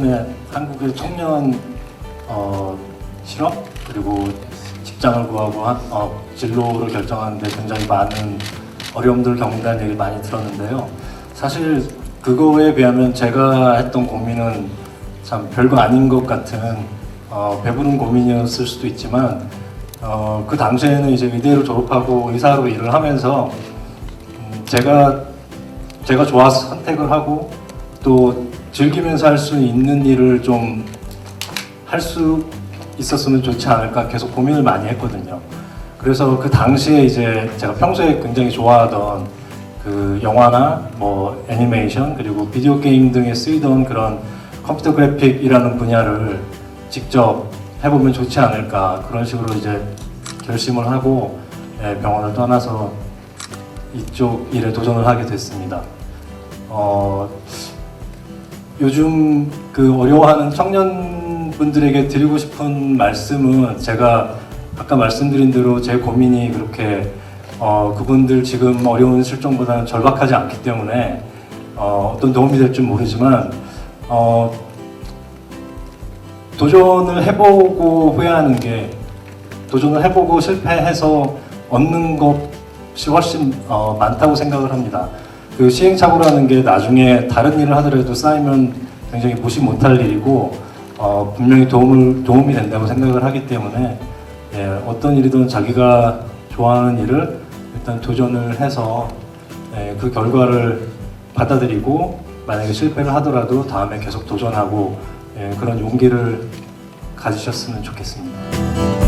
그 청년 어, 실업 그리고 직장을 구하고 한- 어, 진로를 결정하는데 굉장히 많은 어려움들을 겪는다는 얘기를 많이 들었는데요. 사실 그거에 비하면 제가 했던 고민은 참 별거 아닌 것 같은 어, 배부른 고민이었을 수도 있지만 어, 그 당시에는 이제 의대를 졸업하고 의사로 일을 하면서 음, 제가 제가 좋아서 선택을 하고 또 즐기면서 할 수 있는 일을 좀 할 수 있었으면 좋지 않을까 계속 고민을 많이 했거든요. 그래서 그 당시에 이제 제가 평소에 굉장히 좋아하던 그 영화나 뭐 애니메이션 그리고 비디오 게임 등에 쓰이던 그런 컴퓨터 그래픽이라는 분야를 직접 해보면 좋지 않을까 그런 식으로 이제 결심을 하고 예, 병원을 떠나서 이쪽 일에 도전을 하게 됐습니다. 어, 요즘 그 어려워하는 청년분들에게 드리고 싶은 말씀은 제가 아까 말씀드린 대로 제 고민이 그렇게 어, 그분들 지금 어려운 실정보다는 절박하지 않기 때문에 어, 어떤 도움이 될지 모르지만 어, 도전을 해보고 후회하는 게 도전을 해보고 실패해서 얻는 것이 훨씬 어, 많다고 생각을 합니다. 그 시행착오라는 게 나중에 다른 일을 하더라도 쌓이면 굉장히 무시 못할 일이고 어, 분명히 도움을 도움이 된다고 생각을 하기 때문에 예, 어떤 일이든 자기가 좋아하는 일을 일단 도전을 해서 예, 그 결과를 받아들이고 만약에 실패를 하더라도 다음에 계속 도전하고 예, 그런 용기를 가지셨으면 좋겠습니다.